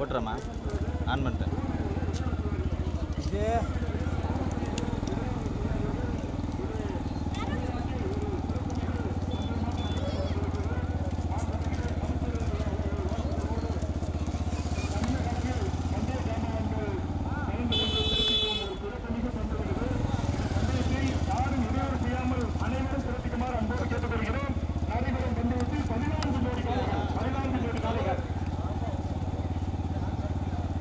ஓட்டுறேம்மா on பண்ணிட்டேன் யாரும் இடையூறு செய்யாமல் அனைவரும் சிறப்பிக்குமாறு அன்போடு கேட்டுக்கொள்கிறோம் நடைபெறும் பந்தயத்தில் பதினான்கு ஜோடி காளைகள் பதினான்கு ஜோடி காளைகள்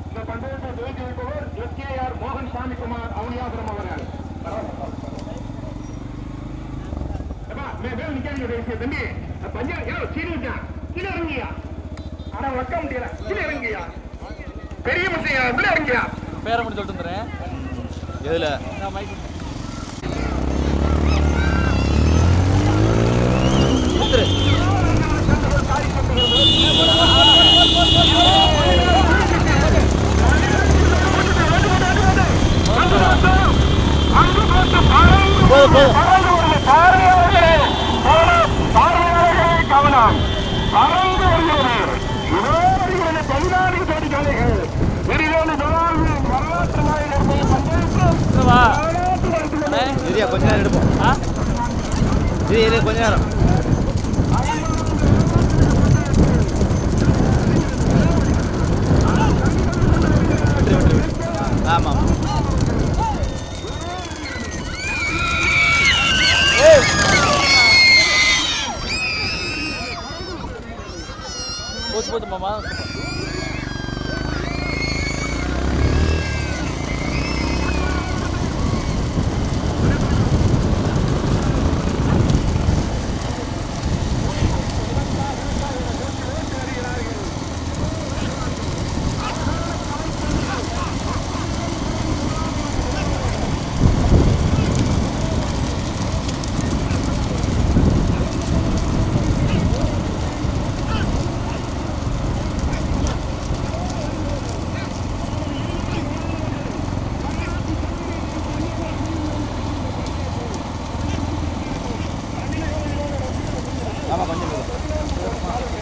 இந்த பந்தயத்தை துவக்கி வைப்பவர் எஸ்கேஆர் மோகன் சாமிக்குமார் அவனியாபுரம் அவர்கள் எப்பா, தயவு செய்து, தம்பி பஞ்சம் கீழே இறங்கியா ஆனா வைக்க முடியல. கீழே இறங்கியா பெரிய மனுஷன் உள்ள இறங்கியா பேரை மட்டும் சொல்லிட்டு வந்துடுறேன். எதில்? நான் மைக் போதும் போதும் கவனம் பறந்து வருகிறது இதோ வருகிறது பதினாறு கோடி கலைகள் விரிவான ஜனாதிபதி வரலாற்று நாயகர் பங்கேற்று வா. வரலாற்று நாயகர் சரியா கொஞ்ச நேரம் எடுப்போம். ஆ? சரி இரு கொஞ்ச நேரம். ஆமாம் போச்சு போச்சு மாமா ஆமாம் கொஞ்சம் மெதுவா.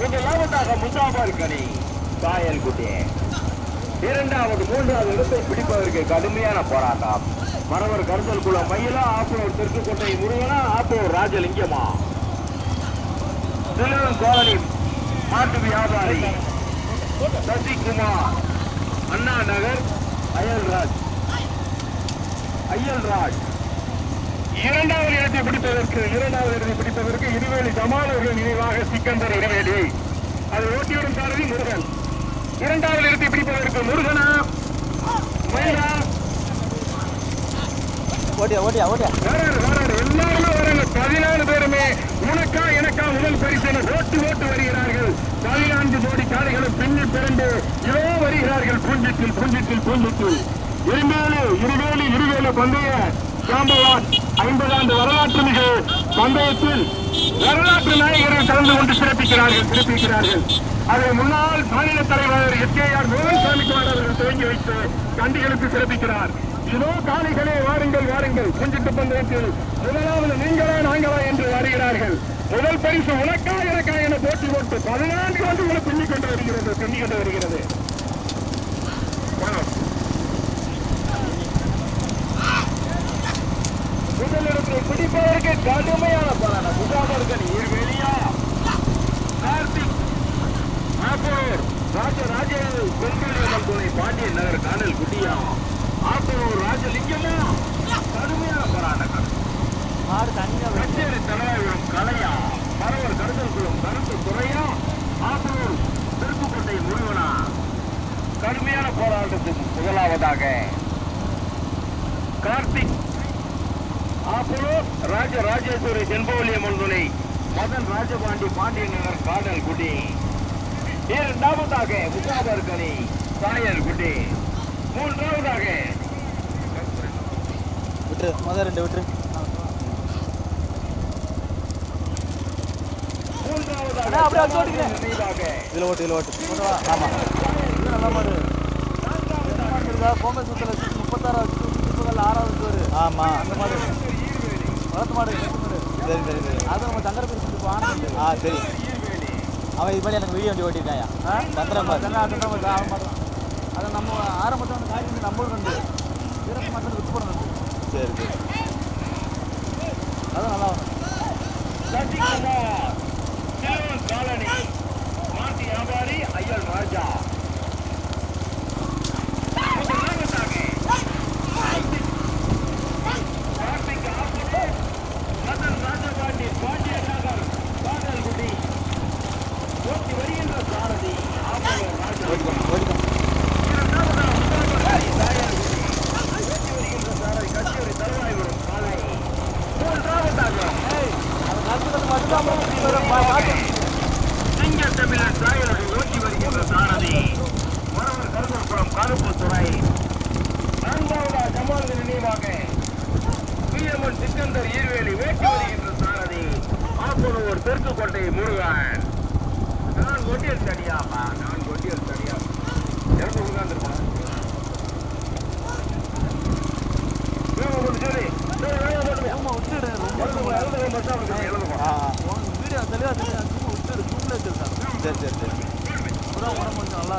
முதலாவதாக முசாபர் கனி காயல் குட்டி இரண்டாவது மூன்றாவது இடத்தை பிடிப்பதற்கு கடுமையான போராட்டம். மணவர் கருதல் குளம் மயிலா ஆப்பூர் தெற்குக்கோட்டை முருகனா ஆப்பூர் ராஜலிங்கமா? திருவன் கோலனி மாட்டு வியாபாரி சசிகுமார் அண்ணா நகர் அயல்ராஜ். அயல்ராஜ். இரண்டாவது இடத்தை பிடிப்பதற்கு இரண்டாவது இடத்தை பிடிப்பதற்கு இருவேலி ஜமால் நினைவாக சிக்கந்தர் இருவேலி அது ஓட்டியோடும் சாரதி முருகன். இரண்டாவது இடத்தை பிடிப்பதற்கு முருகனா? மயிலா? ஓட்டியா ஓட்டியா ஓட்டியா வராரு வராரு. எல்லாருமே வராங்க. பதினாலு பேருமே உனக்கா எனக்கா முதல் பரிசென ஓட்டு ஓட்டு வருகிறார்கள். பதினான்கு ஜோடி காளைகளும் பின்னில் பிறந்து இதோ வருகிறார்கள். பூஞ்சிட்டில் பூஞ்சிட்டில் பூஞ்சிட்டில். இருமேலு இருவேலு இருவேலு பந்தய சாம்பவான் ஐம்பது ஆண்டு வரலாற்று மிகு பந்தயத்தில் வரலாற்று நாயகர்கள் கலந்து கொண்டு சிறப்பிக்கிறார்கள் சிறப்பிக்கிறார்கள். அதை முன்னாள் மாநில தலைவர் எஸ் கே ஆர் மோகன்சாமிக்குமார் அவர்கள் துவங்கி வைத்து கண்டிகளுக்கு சிறப்பிக்கிறார். இதோ காளைகளே வாருங்கள் வாருங்கள். குஞ்சிட்டு பந்தயத்தில் முதலாவது நீங்களா நாங்களா என்று வருகிறார்கள். முதல் பரிசு உனக்கா எனக்கா என போட்டி போட்டு பதினான்கு ஆண்டுகளை பின்னி கொண்டு வருகிறது பின்னி கொண்டு வருகிறது. முதலிடத்தை பிடிப்பதற்கு கடுமையான போராட்டம் முகாமர்கள் இருவெளியா கார்த்திக் ஆப்பூர் ராஜ ராஜ கொங்குடியம்மன் துணை பாண்டியன் நகர் காணல் குட்டியா? ஆப்பூர் ராஜலிங்கமா? கடுமையான கச்சேரி தலைவரும் கலையா? பரவர் குளம் கருத்து துறையா திருப்புக்கோட்டை முருகனா? கடுமையான முதலாவதாக கார்த்திக் ஆப்பலோ ராஜ ராஜேஸ்வரி செண்பவலியம்மன் துணை. மதன் ராஜபாண்டி பாண்டிய நகர் காடல் குடி இரண்டாவதாக முகாபர் கனி சாயல் குடி மூன்றாவதாக. விட்டுரு முதல் ரெண்டு. நினைவாக. இதில் ஓட்டு இதில் ஓட்டு. ஆமாம் நல்ல மாடு என்ன மாடு இருக்கா? கோமை சுத்தல முப்பத்தாறாவது முப்பத்தாறு ஆறாவது ஆமாம் அந்த மாடு வளர்த்து மாடு சரி சரி சரி. அது நம்ம சங்கர பிரிச்சு ஆனது ஆ சரி. அவன் இது மாதிரி எனக்கு வீடியோ வண்டி ஓட்டிருக்காயா பத்திரம் பாரு. அவன் அதை நம்ம ஆரம்பத்தில் காய் வந்து நம்மளும் ரெண்டு வீரப்பு மட்டும் விட்டு போடணும் சரி சரி அதான் நல்லா வரும் சசிகுமார் சிலுவன் காலனி மாசி வியாபாரி ஐயல் ராஜா முதலாவதாக கார்த்திக் ஆப்பலோ மதன் ராஜபாண்டி பாண்டிய நகர் பாடல்குடி ஓட்டி வருகின்ற சாரதி ஆப்பலோ ராஜா ஓட்டிக்கோ ஓட்டிக்கோ இரண்டாவதாக முதல்வர் தாயார்குடி ஓட்டி வருகின்ற சாரதி கச்சேரி தருவாய்புரம் காலை மூன்றாவதாக சிங்க தமிழர் சாயலோடு ஓட்டி வருகின்ற சாரதி வரவர் கருதப்புறம் கருப்புத்துறை நான்காவதா ஜமால் நினைவாக பிஎம்என் சிக்கந்தர் ஈர்வேலி வேட்டி வருகின்ற சாரதி ஆப்பனூர் தெற்கு கோட்டை முருகன் நான் கொண்டியல் தனியாப்பா நான் கொண்டியல் தனியா இறந்து உட்கார்ந்துருப்பேன் சும்மா வீடியோ தெளிவாக தெரியாது சும்மா விட்டுடு ரூமில் வச்சிருக்காங்க சரி. சரி சரி. அப்பதான் உடம்பு கொஞ்சம் நல்லா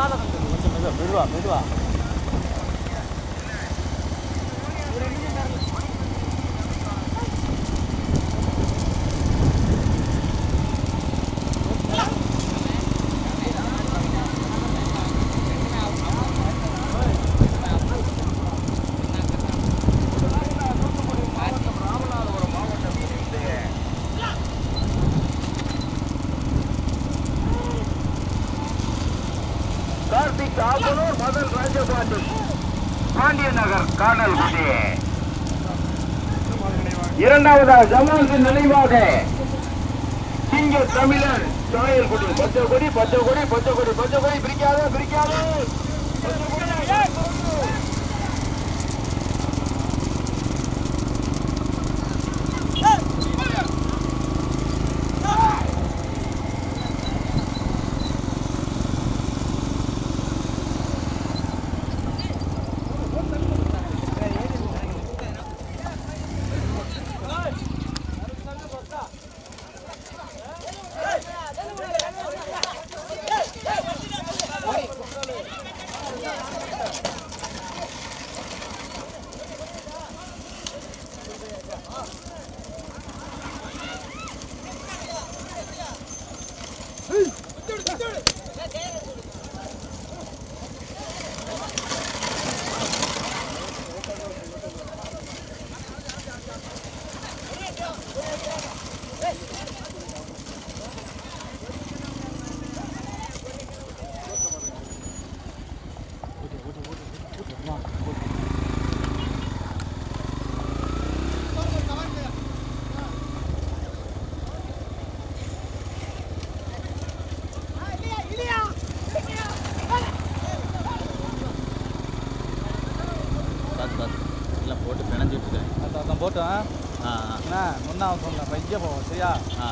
பத்தாத கண்டு கொஞ்சம் மெதுவா மெதுவா மெதுவா கார்த்திக் ஆப்பனூர் மதன் ராஜபாண்டி பாண்டிய நகர் காணல் குடி இரண்டாவதாக ஜமாலுக்கு நினைவாக சிங்க தமிழர் சாயல் குடி பச்சை கொடி பச்சை கொடி பச்சை கொடி பச்சை கொடி பிரிக்காத பிரிக்காத போட்டோம் என்ன ஒன்றா சொன்ன பைய போவோம் சரியா ஆ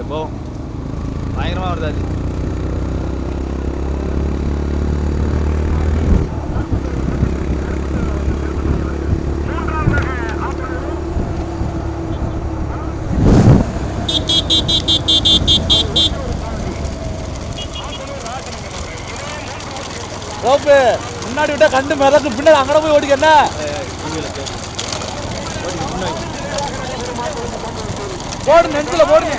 எப்போ பயங்கரமாக வருது அது ரோப்பு முன்னாடி விட்டா கண்டு மிதக்கு பின்னாடி அங்கே போய் ஓடிக்க என்ன? போடு நெஞ்சில் போடுங்க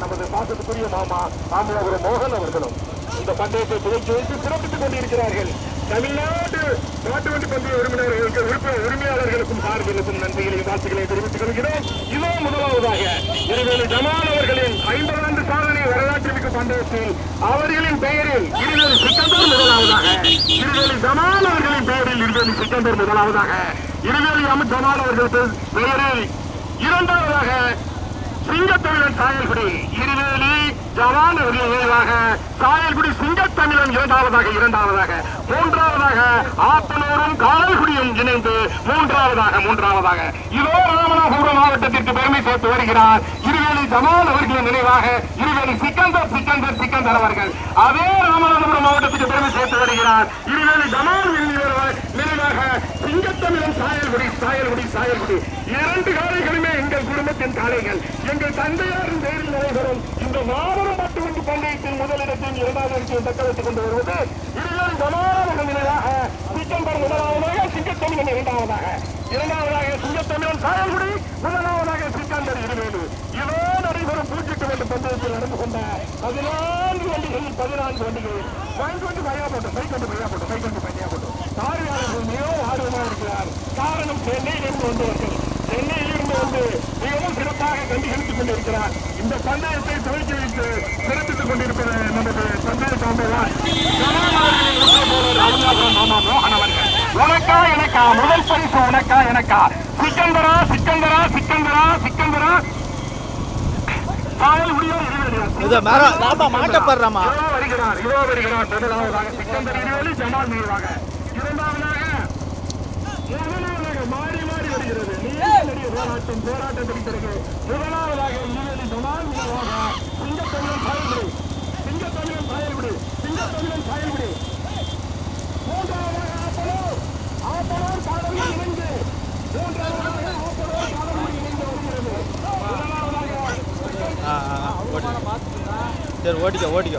நமது பாசத்துக்குரிய மாமா மாமல்லபுரம் மோகன் அவர்களும் இந்த பந்தயத்தை துவக்கி வைத்து சிறப்பித்துக் கொண்டிருக்கிறார்கள். தமிழ்நாடு மாட்டு வண்டி பந்தய உரிமையாளர்களுக்கு உறுப்பு உரிமையாளர்களுக்கும் சார்பிலுக்கும் நன்றிகளையும் வாழ்த்துக்களை தெரிவித்துக் கொள்கிறோம். இதோ முதலாவதாக இருவேலு ஜமான் அவர்களின் ஐம்பது ஆண்டு சாதனை வரலாற்றுமிக்க பந்தயத்தில் அவர்களின் பெயரில் இருவேலு சிக்கந்தர் முதலாவதாக இருவேலு ஜமான் அவர்களின் பெயரில் இருவேலு சிக்கந்தர் முதலாவதாக இருவேலு அமித் ஜமான் அவர்கள் பெயரில் இரண்டாவதாக சிங்கத்தமிழன் சாயல்குடி இருவேலி ஜவான் அவர்கள் நினைவாக சாயல்குடி சிங்கத்தமிழன் இரண்டாவதாக இரண்டாவதாக மூன்றாவதாக ஆத்தனூரும் காயல்குடியும் இணைந்து மூன்றாவதாக மூன்றாவதாக. இதோ ராமநாதபுரம் மாவட்டத்திற்கு பெருமை சேர்த்து வருகிறார். இருவேலி ஜமான் அவர்களின் நினைவாக இருவேலி சிக்கந்தர் சிக்கந்தர் சிக்கந்தர் அவர்கள். அதே ராமநாதபுரம் மாவட்டத்திற்கு பெருமை சேர்த்து வருகிறார். இருவேலி ஜமான் நினைவாக சிங்கத்தமிழன் சாயல்குடி சாயல்குடி சாயல்குடி. இரண்டு காலைகளுமே எங்கள் குடும்பத்தின் காலைகள். எங்கள் தந்தையாரின் பேரில் நடைபெறும் இந்த மாபெரும் பட்டு கொண்டு பந்தயத்தில் முதலிடத்தில் இரண்டாவது இடத்தையும் தக்க வைத்துக் கொண்டு வருவது இருவரும் சமாதான நிலையாக சிக்கம்பர் முதலாவதாக சிங்கத்தமிழன் இரண்டாவதாக. இரண்டாவதாக சிங்கத்தமிழன் சாயல்குடி முதலாவதாக சிக்கந்தர் இருவேலு. இதோ நடைபெறும் பூஜைக்கு வேண்டும் பந்தயத்தில் நடந்து கொண்ட பதினான்கு வண்டிகளில் பதினான்கு வண்டிகள். சைக் கொண்டு பையா போட்டோம் சைக் கொண்டு பையா போட்டோம் கொண்டு பார்வையாளர்கள் மிகவும் ஆர்வமாக இருக்கிறார். காரணம் சென்னையிலிருந்து வந்தவர்கள் சென்னையிலிருந்து வந்து மிகவும் சிறப்பாக கண்டுகளித்துக் கொண்டிருக்கிறார். இந்த பந்தயத்தை துவக்கி வைத்து சிறப்பித்துக் கொண்டிருக்கிற நமது பந்தய அவர்கள். உனக்கா எனக்கா? முதல் பரிசு உனக்கா எனக்கா? சிக்கந்தரா சிக்கந்தரா சிக்கந்தரா சிக்கந்தரா? மாட்டப்படுறோமா வருகிறார் இதோ வருகிறார். முதலாவதாக சிக்கந்தர் இருவேலி ஜமால் மீதுவாக இரண்டாவதாக முதலாவதாக மாறி மாறி வருகிறது நீண்ட நெடிய போராட்டம் போராட்டத்திற்கு பிறகு முதலாவதாக இருவேலி ஜமால் மீதுவாக சிங்கத்தமிழன் சாயல்குடி சிங்கத்தமிழன் சாயல்குடி சிங்கத்தமிழன் சாயல்குடி மூன்றாவதாக ஆப்பலூர். ஆப்பலூர் காடல்கள் இணைந்து மூன்றாவதாக ஆப்பலூர் காடல்கள் இணைந்து வருகிறது. முதலாவதாக சரி ஓட்டிக்க ஓட்டிக்க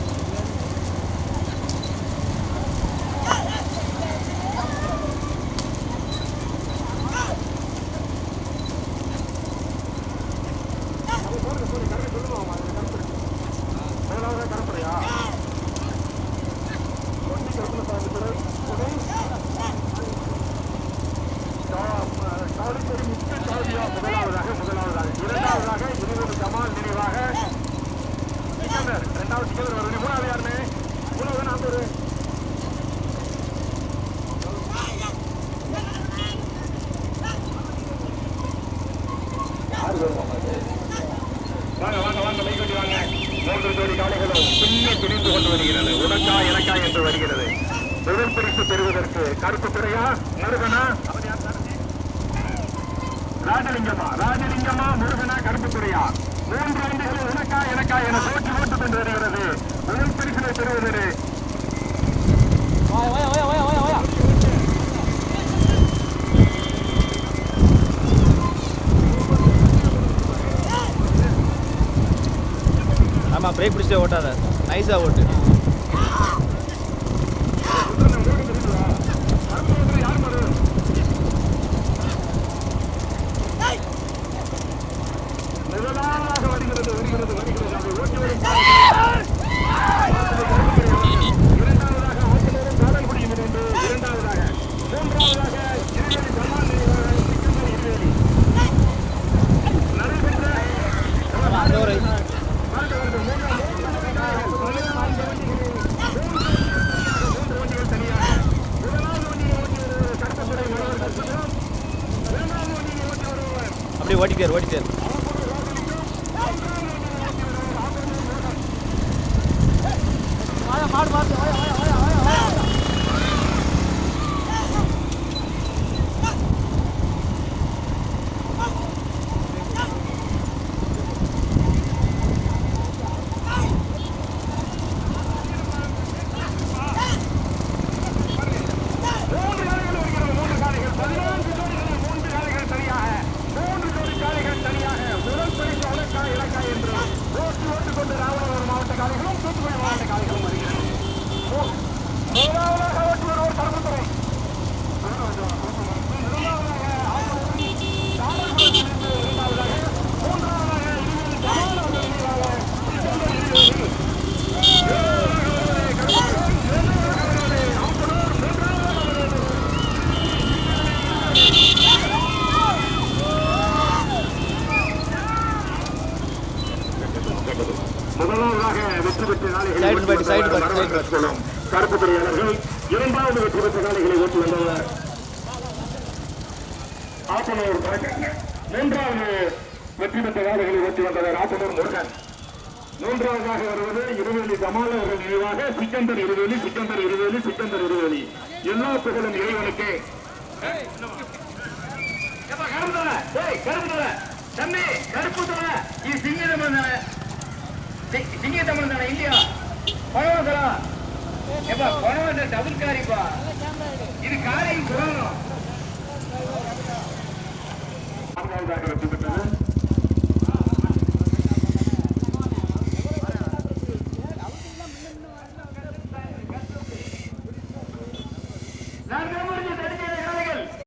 இருக்கா என போட்டி போட்டு கொண்டு வருகிறது. முதல் பரிசினை பெறுவதற்கு. ஆமாம் பிரேக் பிடிச்சே ஓட்டாத. நைஸாக ஓட்டு. அவர்கள் இரண்டாவது வெற்றி பெற்ற நாடுகளை ஓட்டி வந்தவர் ஆப்பனூர் மூன்றாவது வெற்றி பெற்ற நாடுகளை ஓட்டி வந்தவர் ஆப்பனூர் முருகன். மூன்றாவதாக வருவது இருவேலி ஜமால் அவர்கள் நினைவாக சிக்கந்தர் இருவேலி சிக்கந்தர் இருவேலி சிக்கந்தர் இருவேலி. எல்லா புகழும் இறைவனுக்கே. தம்பி கருப்பு தோல இது தமிழ் தானே? சிங்க தமிழ் தானே இல்லையா? பழம் எப்பா பணம் இந்த டபுள் காரிப்பா. இது காலையும் போகணும்